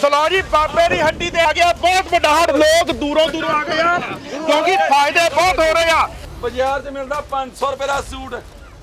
Slow ਜੀ ਬਾਬੇ ਦੀ ਹੱਡੀ ਤੇ ਆ ਗਿਆ। ਬਹੁਤ ਵੱਡਾ ਹੜ ਲੋਕ ਦੂਰੋਂ ਦੂਰੋਂ ਆ ਗਏ ਆ ਕਿਉਂਕਿ ਫਾਇਦੇ ਬਹੁਤ ਹੋ ਰਹੇ ਆ। ਬਾਜ਼ਾਰ 'ਚ ਮਿਲਦਾ 500 ਰੁਪਏ ਦਾ ਸੂਟ।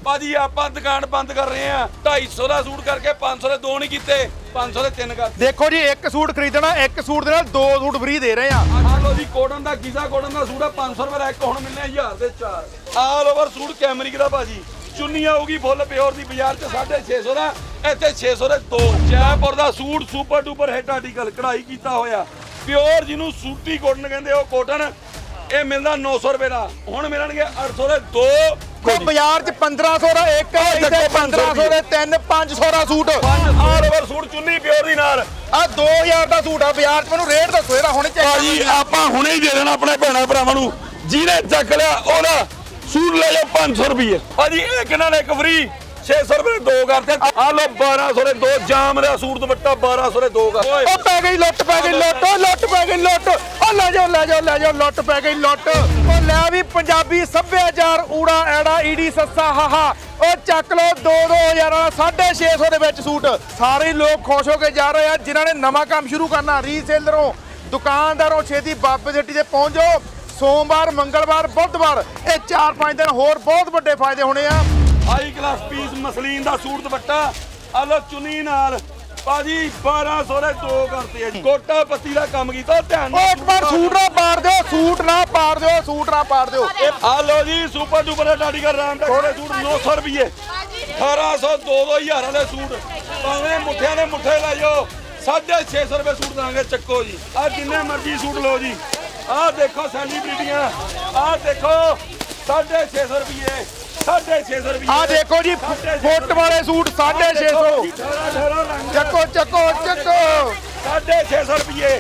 ਭਾਜੀ ਆਪਾਂ ਦੁਕਾਨ ਬੰਦ ਕਰ ਰਹੇ ਆ। 250 ਦਾ ਸੂਟ ਕਰਕੇ 500 ਦੇ ਦੋ ਨਹੀਂ ਕੀਤੇ 500 ਦੇ ਤਿੰਨ ਕਰ ਦੇਖੋ ਜੀ ਇੱਕ ਸੂਟ ਖਰੀਦਣਾ ਇੱਕ ਸੂਟ ਦੇ ਨਾਲ ਦੋ ਸੂਟ ਫ੍ਰੀ ਦੇ ਰਹੇ ਆ। ਆਹ ਲੋ ਜੀ ਕੋਟਨ ਦਾ ਗੀਜ਼ਾ ਕੋਟਨ ਦਾ ਸੂਟ ਆ 500 ਰੁਪਏ ਦਾ ਇੱਕ ਹੁਣ ਮਿਲਨੇ 1000 ਦੇ ਚਾਰ। ਆਲ ਓਵਰ ਸੂਟ ਕੈਮਰਿਕ ਦਾ ਭਾਜੀ? ਚੁੰਨੀ ਆਊਗੀ ਫੁੱਲ ਪਿਓਰ ਦੀ ਬਾਜ਼ਾਰ 'ਚ 650 ਦਾ। ਇੱਥੇ 600 ਦੇ ਦੋ ਜੈਪੁਰ ਦਾ suit super duper hit article ਕਢਾਈ ਕੀਤਾ ਹੋਇਆ। ਪਿਓਰ ਜਿਹਨੂੰ ਸੂਟੀ ਕੋਟਨ ਕਹਿੰਦੇ ਉਹ ਕੋਟਨ ਇਹ ਮਿਲਦਾ 900 ਰੁਪਏ ਦਾ। ਹੁਣ ਮਿਲਣਗੇ 800 ਦੇ ਦੋ ਕੋ ਬਾਜ਼ਾਰ 'ਚ 1500 ਦਾ ਇੱਕ ਇੱਥੇ ਦੇਖੋ 1500 ਦੇ ਤਿੰਨ 500 ਦਾ ਸੂਟ। ਆਲ ਓਵਰ ਸੂਟ ਚੁੰਨੀ ਪਿਓਰ ਦੀ ਨਾਲ। ਆ 2000 ਦਾ ਸੂਟ ਆ ਬਾਜ਼ਾਰ 'ਚ ਮੈਨੂੰ ਰੇਟ ਦੱਸੋ ਇਹਦਾ ਹੁਣੇ ਚੈੱਕ ਭਾਜੀ ਆਪਾਂ ਹੁਣੇ ਹੀ ਦੇ ਦੇਣਾ ਆਪਣੇ ਭੈਣਾਂ ਭਰਾਵਾਂ ਨੂੰ। ਜਿਹਨੇ ਚੱਕ ਲਿਆ ਉਹਦਾ ਸੂਟ ਲੈ ਜਾਓ 500 ਰੁਪਏ। ਭਾਜੀ ਇਹ ਕਿਹਨਾਂ ਨੇ ਇੱਕ ਫ੍ਰੀ 600 ਰੁਪਏ ਦੇ ਦੋ ਕਰਤੇ ਆ ਲੋ 1200 ਦੇ ਦੋ ਜਾਮ ਦਾ ਸੂਟ ਦੁਪੱਟਾ 1200 ਦੇ ਦੋ ਕਰ ਉਹ ਪੈ ਗਈ ਲੁੱਟ ਪੈ ਗਈ ਲੁੱਟ ਉਹ ਲੁੱਟ ਪੈ ਗਈ ਲੁੱਟ। ਉਹ ਲੈ ਜਾਓ ਲੈ ਜਾਓ ਲੈ ਜਾਓ ਲੁੱਟ ਪੈ ਗਈ ਲੁੱਟ। ਉਹ ਲੈ ਵੀ ਪੰਜਾਬੀ ਸੱਭਿਆਚਾਰ ਊੜਾ ਐੜਾ ਈੜੀ ਸੱਸਾ ਹਾਹਾ ਉਹ ਚੱਕ ਲੋ 2-2000 ਵਾਲਾ 650 ਦੇ ਵਿੱਚ ਸੂਟ। ਸਾਰੇ ਲੋਕ ਖੁਸ਼ ਹੋ ਕੇ ਜਾ ਰਹੇ ਆ ਜਿਨ੍ਹਾਂ ਨੇ ਨਵਾਂ ਕੰਮ ਸ਼ੁਰੂ ਕਰਨਾ ਰੀਸੇਲਰੋਂ ਦੁਕਾਨਦਾਰੋਂ ਛੇਤੀ ਬਾਬੇ ਦੀ ਹੱਟੀ ਤੇ ਪਹੁੰਚ ਜਾਓ। ਸੋਮਵਾਰ ਮੰਗਲਵਾਰ ਬੁੱਧਵਾਰ ਇਹ 4-5 ਦਿਨ ਹੋਰ ਬਹੁਤ ਵੱਡੇ ਫਾਇਦੇ ਹੋਣੇ ਆ। ਹਾਈ ਕਲਾਸ ਪੀਸ ਮਸਲੀਨ ਦਾ ਸੂਟ ਦੁਪੱਟਾ। ਆ ਲੋ ਚੁੰਨੀ ਨਾਲ। ਭਾਜੀ 1200 ਦੇ ਦੋ ਕਰਤੇ ਆ ਜੀ। ਕੋਟਾ ਪੱਤੀ ਦਾ ਕੰਮ ਕੀਤਾ ਧਿਆਨ ਉਹ ਇੱਕ ਵਾਰ ਸੂਟ ਨਾ ਪਾੜ ਦਿਓ ਸੂਟ ਨਾ ਪਾੜ ਦਿਓ ਸੂਟ ਨਾ ਪਾੜ ਦਿਓ। ਆ ਲੋ ਜੀ ਸੁਪਰ ਡੂਪਰ ਡਾਡੀ ਕਰ ਰਾਮ ਦਾ ਥੋੜੇ ਸੂਟ 900 ਰੁਪਏ 1800 ਦੋ ਦੋ ਹਜ਼ਾਰਾਂ ਦੇ ਸੂਟ। ਭਾਵੇਂ ਮੁੱਠਿਆਂ ਦੇ ਮੁੱਠੇ ਲੈ ਜਾਓ 650 ਰੁਪਏ ਸੂਟ ਦਾਂਗੇ ਚੱਕੋ ਜੀ। ਆ ਜਿੰਨੇ ਮਰਜ਼ੀ ਸੂਟ ਲਓ ਜੀ। ਆ ਦੇਖੋ ਸੈਲੀਬ੍ਰਿਟੀਆਂ ਆ ਦੇਖੋ 650 ਰੁਪਏ 650 ਰੁਪਏ ਆ ਦੇਖੋ ਜੀ ਫੁੱਟ ਵਾਲੇ ਸੂਟ 650 ਚੱਕੋ ਚੱਕੋ ਚੱਕੋ। 650 ਰੁਪਏ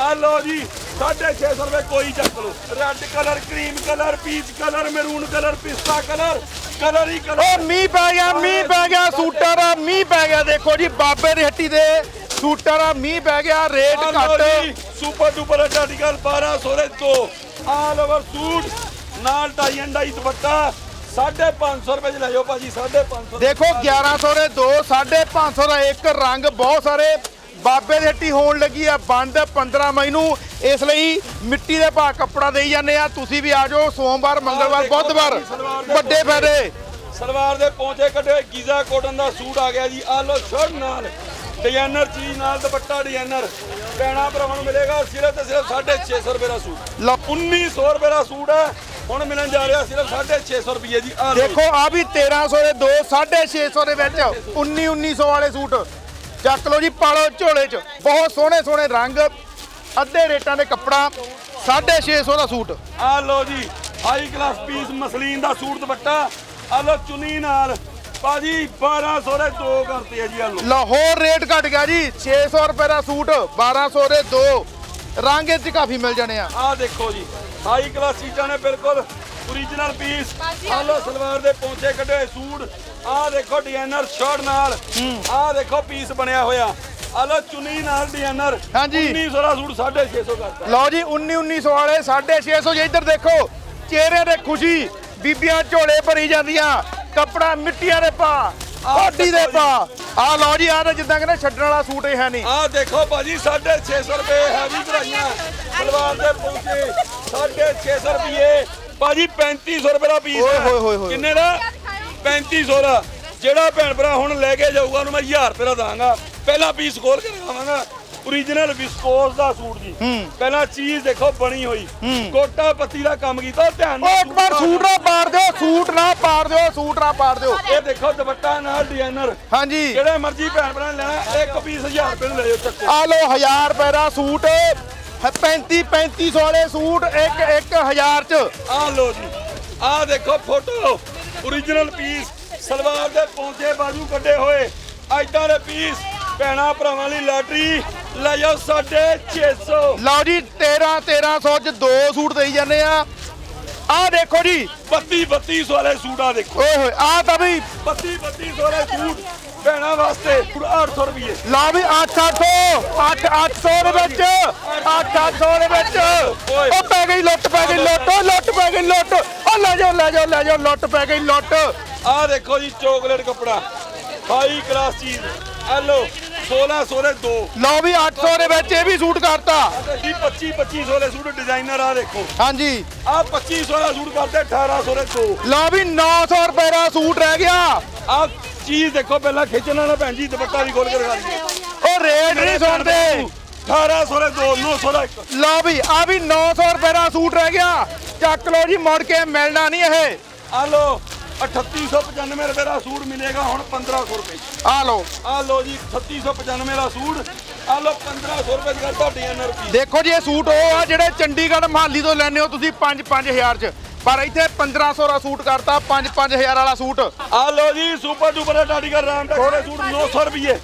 ਆ ਲਓ ਜੀ 650 ਰੁਪਏ ਕੋਈ ਚੱਕ ਲਓ। Red colour cream colour peach colour maroon colour ਪਿਸਤਾ ਕਲਰ ਕਲਰ ਹੀ ਕਲਰ ਉਹ ਮੀਂਹ ਪੈ ਗਿਆ ਮੀਂਹ ਪੈ ਗਿਆ ਸੂਟਾਂ ਦਾ ਮੀਂਹ ਪੈ ਗਿਆ। ਦੇਖੋ ਜੀ ਬਾਬੇ ਦੀ ਹੱਟੀ ਦੇ ਸੂਟਾਂ ਦਾ ਮੀਂਹ ਪੈ ਗਿਆ ਰੇਟ ਘੱਟ। ਸੁਪਰ ਡੂਪਰ ਆਰਟੀਕਲ 1200 ਦੇ ਦੋ ਆਲ ਓਵਰ ਸੂਟ ਨਾਲ ਟਾਈ ਐਂਡ ਡਾਈ ਦੁਪੱਟਾ 550 ਰੁਪਏ ਚ ਲੈ ਜਾਓ ਭਾਜੀ 550 ਦੇਖੋ 1100 ਦੇ ਦੋ 550 ਦਾ ਇੱਕ ਰੰਗ ਬਹੁਤ ਸਾਰੇ ਬਾਬੇ ਦੀ ਹੱਟੀ ਹੋਣ ਲੱਗੀ ਆ ਬੰਦ 15 ਮਈ ਨੂੰ। ਇਸ ਲਈ ਮਿੱਟੀ ਦੇ ਭਾਅ ਕੱਪੜਾ ਦੇਈ ਜਾਂਦੇ ਆ। ਤੁਸੀਂ ਵੀ ਆ ਜਾਓ ਸੋਮਵਾਰ ਮੰਗਲਵਾਰ ਬੁੱਧਵਾਰ। ਵੱਡੇ ਫਾਇਦੇ। ਸਲਵਾਰ ਦੇ ਪੌਂਚੇ ਕੱਢੇ ਗੀਜ਼ਾ ਕੋਟਨ ਦਾ ਸੂਟ ਆ ਗਿਆ ਜੀ। ਆ ਲੋ ਸ਼ਰਟ ਨਾਲ ਡਿਜ਼ਾਈਨਰ ਚੀਜ਼ ਨਾਲ ਦੁਪੱਟਾ ਡਿਜ਼ਾਈਨਰ ਪੈਣਾ ਭਰਾਵਾਂ ਨੂੰ ਮਿਲੇਗਾ ਸਿਰਫ ਤੇ ਸਿਰਫ 650 ਰੁਪਏ ਦਾ ਸੂਟ। ਲਓ। 1900 ਰੁਪਏ ਦਾ ਸੂਟ ਹੈ। ਹੁਣ ਮਿਲਣ ਜਾ ਰਿਹਾ ਸਿਰਫ 650 ਰੁਪਏ ਜੀ ਆ ਲਓ ਦੇਖੋ ਆ ਵੀ 1300 ਦੇ ਦੋ 650 ਦੇ ਵਿੱਚ 19 1900 ਵਾਲੇ ਸੂਟ। ਚੱਕ ਲਓ ਜੀ ਪਾਲੋ ਝੋਲੇ 'ਚ। ਬਹੁਤ ਸੋਹਣੇ ਸੋਹਣੇ ਰੰਗ ਅੱਧੇ ਰੇਟਾਂ ਦੇ ਕੱਪੜਾ 650 ਦਾ ਸੂਟ। ਆ ਲੋ ਜੀ ਹਾਈ ਕਲਾਸ ਪੀਸ ਮਸਲੀਨ ਦਾ ਸੂਟ ਦੁਪੱਟਾ। ਆ ਲੋ ਚੁੰਨੀ ਨਾਲ। ਭਾਜੀ 1200 ਦੇ ਦੋ ਕਰਤੇ ਆ ਜੀ ਆ ਲੋ ਲਾਹੌਰ ਰੇਟ ਘਟ ਗਿਆ ਜੀ 600 ਰੁਪਏ ਦਾ ਸੂਟ 1200 ਦੇ ਦੋ। ਰੰਗ ਇਹ 'ਚ ਕਾਫੀ ਮਿਲ ਜਾਣੇ ਆ। ਆ ਦੇਖੋ ਜੀ ਹਾਈ ਕਲਾਸ ਚੀਜ਼ਾਂ ਨੇ ਬਿਲਕੁਲ ਓਰੀਜਨਲ ਪੀਸ ਆ ਲੋ ਸਲਵਾਰ ਦੇ ਪੌਂਚੇ ਕੱਢੇ ਹੋਏ ਸੂਟ। ਆ ਦੇਖੋ ਡਿਜ਼ਾਈਨਰ ਸ਼ਰਟ ਨਾਲ। ਆ ਦੇਖੋ ਪੀਸ ਬਣਿਆ ਹੋਇਆ। ਆ ਲੋ ਚੁੰਨੀ ਨਾਲ ਡਿਜ਼ਾਈਨਰ ਹਾਂਜੀ। 1900 ਦਾ ਸੂਟ 650 ਕਰਤਾ। ਲਓ ਜੀ 19 1900 ਵਾਲੇ 650 ਜੀ ਇੱਧਰ ਦੇਖੋ ਚਿਹਰੇ ਤੇ ਖੁਸ਼ੀ ਬੀਬੀਆਂ ਝੋਲੇ ਭਰੀ ਜਾਂਦੀਆਂ ਕੱਪੜਾ ਮਿੱਟੀਆਂ ਦੇ ਪਾ। ਕੋਟੀ ਦੇ ਪਾ ਆ ਲਓ ਜੀ ਆ ਤਾਂ ਜਿੱਦਾਂ ਕਹਿੰਦੇ ਛੱਡਣ ਵਾਲਾ ਸੂਟ ਹੀ ਹੈ ਨਹੀਂ। ਆ ਦੇਖੋ ਭਾਜੀ 650 ਰੁਪਏ ਹੈਵੀ ਕਢਾਈਆਂ ਸਲਵਾਰ ਦੇ ਪੌਂਚੇ 650 ਰੁਪਏ। ਭਾਜੀ 3500 ਰੁਪਏ ਦਾ ਪੀਸ ਓਏ ਹੋਏ ਹੋਏ। ਕਿੰਨੇ ਦਾ? 3500 ਦਾ। ਜਿਹੜਾ ਭੈਣ ਭਰਾ ਹੁਣ ਲੈ ਕੇ ਜਾਊਗਾ ਉਹਨੂੰ ਮੈਂ 1000 ਰੁਪਏ ਦਾ ਦਾਂਗਾ। ਪਹਿਲਾ ਪੀਸ ਖੋਲ ਕੇ ਦਿਖਾਵਾਂਗਾ। ਓਰੀਜਨਲ ਵਿਸਕੋਸ ਦਾ ਸੂਟ ਜੀ। ਪਹਿਲਾਂ ਚੀਜ਼ ਦੇਖੋ ਬਣੀ ਹੋਈ। ਕੋਟਾ ਪੱਤੀ ਦਾ ਕੰਮ ਕੀਤਾ ਧਿਆਨ ਉਹ ਇੱਕ ਵਾਰ ਸੂਟ ਨਾ ਪਾੜ ਦਿਓ ਸੂਟ ਨਾ ਪਾੜ ਦਿਓ ਸੂਟ ਨਾ ਪਾੜ ਦਿਓ। ਇਹ ਦੇਖੋ ਦੁਪੱਟਾ ਨਾਲ ਡਿਜ਼ਾਈਨਰ ਹਾਂਜੀ। ਜਿਹੜੇ ਮਰਜ਼ੀ ਭੈਣ ਭਰਾ ਲੈਣਾ ਇੱਕ ਪੀਸ 1000 ਰੁਪਏ ਨੂੰ ਲੈ ਜਾਓ ਚੱਕੋ। ਆ ਲਓ 1000 ਰੁਪਏ ਦਾ ਸੂਟ। 35 3500 ਵਾਲੇ ਸੂਟ ਇੱਕ 1000 ਚ। ਆ ਲੋ ਜੀ। ਆ ਦੇਖੋ ਫੋਟੋ। ਓਰੀਜਨਲ ਪੀਸ ਸਲਵਾਰ ਦੇ ਪੌਂਚੇ ਬਾਜੂ ਕੱਢੇ ਹੋਏ। ਐਦਾਂ ਦੇ ਪੀਸ ਭੈਣਾ ਭਰਾਵਾਂ ਲਈ ਲਾਟਰੀ। ਲੈ ਜਾਓ 650 ਲਓ ਜੀ 13 1300 ਚ ਦੋ ਸੂਟ ਦੇਈ ਜਾਂਦੇ ਆ। ਆ ਦੇਖੋ ਜੀ। 32 3200 ਵਾਲੇ ਸੂਟ ਆ ਦੇਖੋ। ਓਏ ਹੋਏ ਆ ਤਾਂ ਵੀ 32 3200 ਵਾਲੇ ਸੂਟ ਭੈਣਾ ਵਾਸਤੇ 800 ਰੁਪਏ ਲਾ ਵੀ 800 8 800 ਦੇ ਵਿੱਚ 800 ਦੇ ਵਿੱਚ। ਉਹ ਪੈ ਗਈ ਲੁੱਟ ਪੈ ਗਈ ਲੁੱਟ ਲੁੱਟ ਪੈ ਗਈ ਲੁੱਟ। ਉਹ ਲੈ ਜਾਓ ਲੈ ਜਾਓ ਲੈ ਜਾਓ ਲੁੱਟ ਪੈ ਗਈ ਲੁੱਟ। ਆ ਦੇਖੋ ਜੀ ਚੋਕਲੇਟ ਕੱਪੜਾ। ਹਾਈ ਕਲਾਸ ਚੀਜ਼। ਐ ਲੋ 1600 ਦੇ ਦੋ ਲਓ ਵੀ 800 ਦੇ ਵਿੱਚ ਇਹ ਵੀ ਸੂਟ ਕਰਤਾ ਜੀ 25 2500 ਦੇ ਸੂਟ ਡਿਜ਼ਾਈਨਰ ਆ ਦੇਖੋ ਹਾਂਜੀ ਆ 2500 ਦਾ ਸੂਟ ਕਰਦੇ 1800 ਦੇ ਦੋ ਲਓ ਵੀ 900 ਰੁਪਏ ਦਾ ਸੂਟ ਰਹਿ ਗਿਆ ਆ ਚੀਜ਼ ਦੇਖੋ ਪਹਿਲਾਂ ਖਿੱਚਣਾ ਨਾ ਭੈਣ ਜੀ ਦੁਪੱਟਾ ਵੀ ਖੋਲ ਕੇ ਦਿਖਾ ਦਈਏ ਉਹ ਰੇਟ ਨਹੀਂ ਸੁਣਦੇ 1800 ਦੇ ਦੋ 900 ਦਾ ਇੱਕ ਲਓ ਵੀ ਆ ਵੀ 900 ਰੁਪਏ ਦਾ ਸੂਟ ਰਹਿ ਗਿਆ ਚੱਕ ਲਓ ਜੀ ਮੁੜ ਕੇ ਮਿਲਣਾ ਨਹੀਂ ਇਹ ਆ ਲੋ 3895 ਰੁਪਏ ਦਾ ਸੂਟ ਮਿਲੇਗਾ ਹੁਣ 1500 ਰੁਪਏ ਆ ਲਓ। ਆ ਲੋ ਜੀ 3695 ਦਾ ਸੂਟ। ਆ ਲੋ 1500 ਰੁਪਏ ਦੀ ਡਿਜ਼ਾਈਨਰ ਪੀਸ ਦੇਖੋ ਜੀ ਇਹ ਸੂਟ ਉਹ ਆ ਜਿਹੜੇ ਚੰਡੀਗੜ੍ਹ ਮਹਾਲੀ ਤੋਂ ਲੈਣੇ ਹੋ ਤੁਸੀਂ 5-5000 ਚ। ਪਰ ਇੱਥੇ 1500 ਦਾ ਸੂਟ ਕਰਤਾ 5-5000 ਵਾਲਾ ਸੂਟ। ਆ ਲੋ ਜੀ ਸੁਪਰ ਡੂਪਰ ਟਾਡੀਗਰ ਰਾਮ ਟੈਕਸ ਦੇ ਸੂਟ 900 ਰੁਪਏ।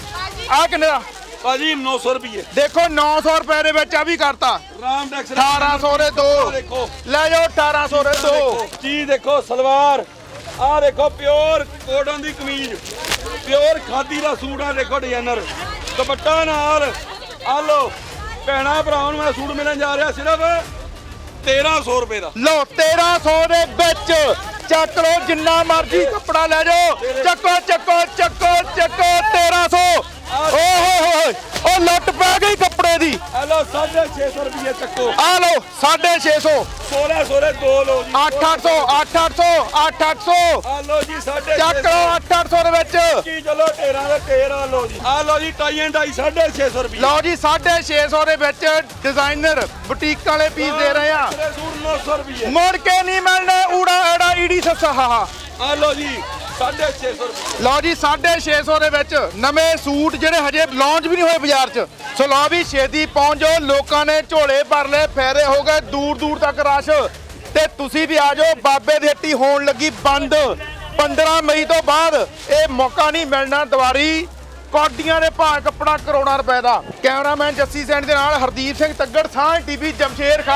ਆ ਕਿੰਨੇ ਦਾ? ਭਾਜੀ 900 ਰੁਪਏ। ਦੇਖੋ 900 ਰੁਪਏ ਦੇ ਵਿੱਚ ਆ ਵੀ ਕਰਤਾ। ਰਾਮ ਟੈਕਸ 1800 ਦੇ ਦੋ। ਲੈ ਜਾਓ 1800 ਦੇ ਦੋ। ਚੀਜ਼ ਦੇਖੋ ਸਲਵਾਰ। ਆ ਦੇਖੋ ਪਿਓਰ ਕੋਟਨ ਦੀ ਕਮੀਜ਼। ਪਿਓਰ ਖਾਦੀ ਦਾ ਸੂਟ ਆ, ਦੇਖੋ ਡਿਜ਼ਾਈਨਰ ਦੁਪੱਟਾ ਨਾਲ, ਆ ਲੋ ਭੈਣਾ ਭਰਾਵਾਂ ਨੂੰ ਇਹ ਸੂਟ ਮਿਲਣ ਜਾ ਰਿਹਾ ਸਿਰਫ 1300 ਰੁਪਏ ਦਾ। ਲਓ 1300 ਦੇ ਵਿੱਚ ਚੱਕ ਲਓ, ਜਿੰਨਾ ਮਰਜ਼ੀ ਕੱਪੜਾ ਲੈ ਜਾਓ, ਚੱਕੋ ਚੱਕੋ 1300 ਓਏ ਹੋਏ ਹੋਏ ਉਹ ਲੱਟ ਪੈ ਗਈ ਕੱਪੜੇ ਦੀ ਆ ਲੋ 650 ਰੁਪਏ ਚੱਕੋ ਆ ਲਓ 650 1600 ਦੇ ਦੋ ਲੋ ਜੀ। 8800 8800 8800 ਆ ਲੋ ਜੀ 650 ਚੱਕ ਲਓ 8800 ਦੇ ਵਿੱਚ। ਕੀ ਚਲੋ 13 ਦੇ 13 ਲੋ ਜੀ। ਆ ਲੋ ਜੀ ਟਾਈ ਐਂਡ ਡਾਈ 650 ਰੁਪਏ ਲਓ ਜੀ 650 ਦੇ ਵਿੱਚ ਡਿਜ਼ਾਈਨਰ ਬੁਟੀਕ ਵਾਲੇ ਪੀਸ ਦੇ ਰਹੇ ਆ। ਤੇਰੇ ਸੂਟ 900 ਰੁਪਏ ਮੁੜ ਕੇ ਨਹੀਂ ਮਿਲਣੇ ਊੜਾ ਐੜਾ ਈੜੀ ਸੱਸਾ ਹਾਹਾ ਆ ਲੋ ਜੀ 650 ਰੁਪਏ ਲਓ ਜੀ 650 ਦੇ ਵਿੱਚ ਨਵੇਂ ਸੂਟ ਜਿਹੜੇ ਹਜੇ ਲਾਂਚ ਵੀ ਨਹੀਂ ਹੋਏ ਬਾਜ਼ਾਰ 'ਚ। ਸੋ ਲਓ ਵੀ ਛੇਤੀ ਪਹੁੰਚ ਜਾਓ, ਲੋਕਾਂ ਨੇ ਝੋਲੇ ਭਰ ਲਏ ਫੇਰੇ ਹੋ ਗਏ ਦੂਰ ਦੂਰ ਤੱਕ ਰਸ਼। ਤੇ ਤੁਸੀਂ ਵੀ ਆ ਜਾਓ, ਬਾਬੇ ਦੀ ਹੱਟੀ ਹੋਣ ਲੱਗੀ ਬੰਦ। 15 ਮਈ ਤੋਂ ਬਾਅਦ ਇਹ ਮੌਕਾ ਨਹੀਂ ਮਿਲਣਾ ਦੁਬਾਰੀ। ਕੌਡੀਆਂ ਦੇ ਭਾਅ ਕੱਪੜਾ ਕਰੋੜਾਂ ਰੁਪਏ ਦਾ। ਕੈਮਰਾਮੈਨ ਜੱਸੀ ਸੈਂਡ ਦੇ ਨਾਲ ਹਰਦੀਪ ਸਿੰਘ ਤੱਗੜ ਸਾਹ ਟੀਵੀ, ਜਮਸ਼ੇਰ ਖਾਸ।